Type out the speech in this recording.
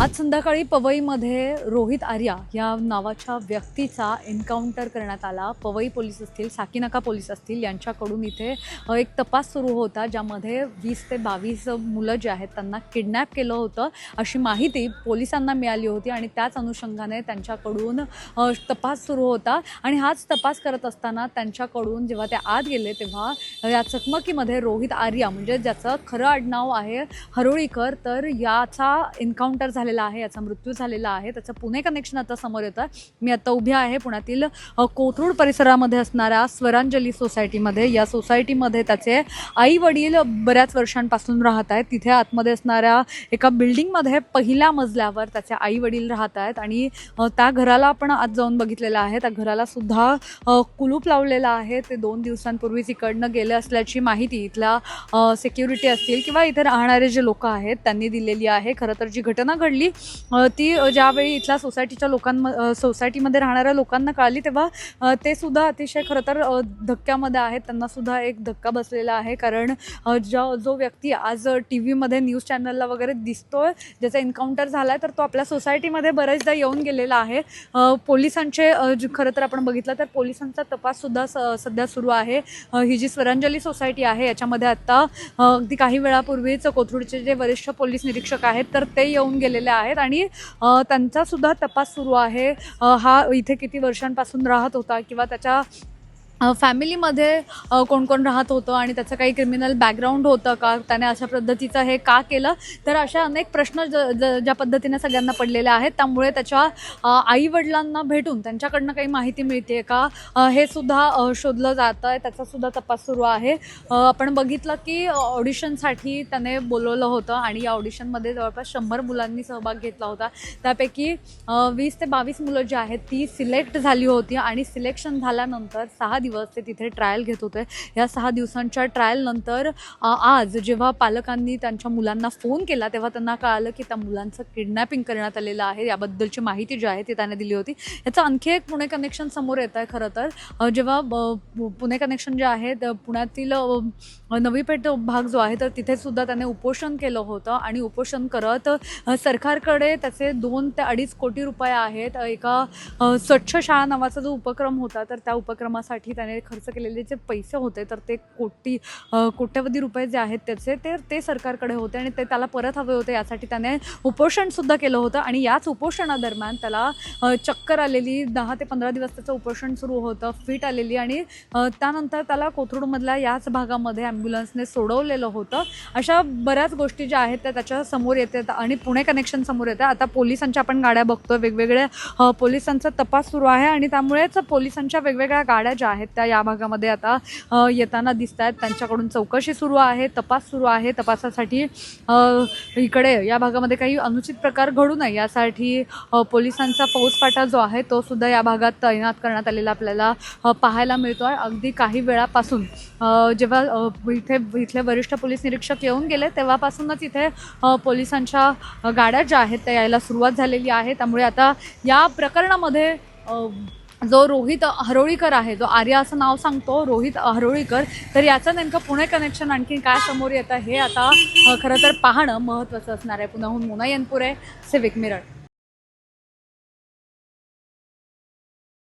आज संध्याकाळी पवईमध्ये रोहित आर्या या नावाच्या व्यक्तीचा एन्काउंटर करण्यात आला. पवई पोलीस असतील साकीनाका पोलीस असतील यांच्याकडून इथे एक तपास सुरू होता ज्यामध्ये वीस ते बावीस मुलं जे आहेत त्यांना किडनॅप केलं होतं. अशी माहिती पोलिसांना मिळाली होती आणि त्याच अनुषंगाने त्यांच्याकडून तपास सुरू होता. आणि हाच तपास करत असताना त्यांच्याकडून जेव्हा ते आत गेले तेव्हा या चकमकीमध्ये रोहित आर्या म्हणजे ज्याचं खरं आडनाव आहे हरोळीकर तर याचा एन्काउंटर झालेला आहे याचा मृत्यू झालेला आहे. त्याचं पुणे कनेक्शन आता समोर येतं मी आता उभी आहे पुण्यातील कोथरूड परिसरामध्ये असणाऱ्या स्वरांजली सोसायटीमध्ये या सोसायटीमध्ये त्याचे आई वडील बऱ्याच वर्षांपासून राहत आहेत. तिथे आतमध्ये असणाऱ्या एका बिल्डिंगमध्ये पहिल्या मजल्यावर त्याचे आई वडील राहत आहेत. आणि त्या घराला आपण आज जाऊन बघितलेलं आहे. त्या घराला सुद्धा कुलूप लावलेलं आहे. ते दोन दिवसांपूर्वीच इकडनं गेले असल्याची माहिती इथल्या सिक्युरिटी असतील किंवा इथे राहणारे जे लोक आहेत त्यांनी दिलेली आहे. खरं तर जी घटना घडली अ, ती ज्यावेळी इथल्या सोसायटीच्या लोकांम सोसायटीमध्ये राहणाऱ्या लोकांना कळली तेव्हा ते सुद्धा अतिशय खरं तर धक्क्यामध्ये आहेत. त्यांना सुद्धा एक धक्का बसलेला आहे. कारण जो जो व्यक्ती आज टी व्हीमध्ये न्यूज चॅनलला वगैरे दिसतोय ज्याचा एन्काउंटर झाला आहे तर तो आपल्या सोसायटीमध्ये बरेचदा येऊन गेलेला आहे. पोलिसांचे जे- खरं तर आपण बघितलं तर पोलिसांचा तपाससुद्धा स सध्या सुरू आहे. ही जी स्वरांजली सोसायटी आहे याच्यामध्ये आत्ता अगदी काही वेळापूर्वीच कोथरूडचे जे वरिष्ठ पोलीस निरीक्षक आहेत तर ते येऊन गेलेले आहेत आणि त्यांचासुद्धा त्यांचा सुद्धा तपास सुरू आहे. हा इथे किती वर्षांपासून राहत होता किंवा त्याच्या फॅमिलीमध्ये कोण कोण राहत होतं आणि त्याचं काही क्रिमिनल बॅकग्राऊंड होतं का? त्याने अशा पद्धतीचं हे का केलं? तर अशा अनेक प्रश्न ज ज- ज्या पद्धतीने सगळ्यांना पडलेले आहेत त्यामुळे त्याच्या आई वडिलांना भेटून त्यांच्याकडनं काही माहिती मिळते का? हे सुद्धा शोधलं जातं आहे त्याचासुद्धा तपास सुरू आहे. आपण बघितलं की ऑडिशनसाठी त्याने बोलवलं होतं आणि या ऑडिशनमध्ये जवळपास शंभर मुलांनी सहभाग घेतला होता. त्यापैकी वीस ते बावीस मुलं जी आहेत ती सिलेक्ट झाली होती आणि सिलेक्शन झाल्यानंतर सहा दिवस ते तिथे ट्रायल घेत होते. या सहा दिवसांच्या ट्रायलनंतर नंतर आज जेव्हा पालकांनी त्यांच्या मुलांना फोन केला तेव्हा त्यांना कळालं की त्या मुलांचं किडनॅपिंग करण्यात आलेलं आहे. याबद्दलची माहिती जी आहे ती त्याने दिली होती. याचं आणखी एक पुणे कनेक्शन समोर येत आहे खरं तर. जेव्हा पुणे कनेक्शन जे आहे पुण्यातील नवी पेठ भाग जो आहे तर तिथे सुद्धा त्याने उपोषण केलं होतं आणि उपोषण करत सरकारकडे त्याचे दोन ते अडीच कोटी रुपये आहेत. एका स्वच्छ शाळा नावाचा जो उपक्रम होता तर त्या उपक्रमासाठी त्याने खर्च केलेले जे पैसे होते तर ते कोटी कोट्यवधी रुपये जे आहेत त्याचे ते ते सरकारकडे होते आणि ते त्याला परत हवे होते. यासाठी त्याने उपोषणसुद्धा केलं होतं आणि याच उपोषणादरम्यान त्याला चक्कर आलेली दहा ते पंधरा दिवस त्याचं उपोषण सुरू होतं फिट आलेली आणि त्यानंतर त्याला कोथरूडमधल्या याच भागामध्ये ॲम्ब्युलन्सने सोडवलेलं होतं. अशा बऱ्याच गोष्टी ज्या आहेत त्या त्याच्यासमोर येतात आणि पुणे कनेक्शन समोर येतं आता पोलिसांच्या आपण गाड्या बघतो वेगवेगळ्या पोलिसांचा तपास सुरू आहे आणि त्यामुळेच पोलिसांच्या वेगवेगळ्या गाड्या ज्या आहेत त्या या भागामध्ये आता येताना दिसत आहेत त्यांच्याकडून चौकशी सुरू आहे तपास सुरू आहे. तपासासाठी इकडे या भागामध्ये काही अनुचित प्रकार घडू नये यासाठी पोलिसांचा फौजफाटा जो आहे तो सुद्धा या भागात तैनात करण्यात आलेला आपल्याला पाहायला मिळतो आहे अगदी काही वेळापासून जेव्हा इथे इथले वरिष्ठ पोलीस निरीक्षक येऊन गेले तेव्हापासूनच इथे पोलिसांच्या गाड्या ज्या आहेत त्या यायला सुरुवात झालेली आहे. त्यामुळे आता या प्रकरणामध्ये जो रोहित हरोळीकर आहे जो आर्या असं नाव सांगतो रोहित हरोळीकर तर याचं नेमकं पुणे कनेक्शन आणखी काय समोर येतं हे आता खरं तर पाहणं महत्त्वाचं असणार आहे. पुण्याहून मुना यनपुरे सिविक मिरळ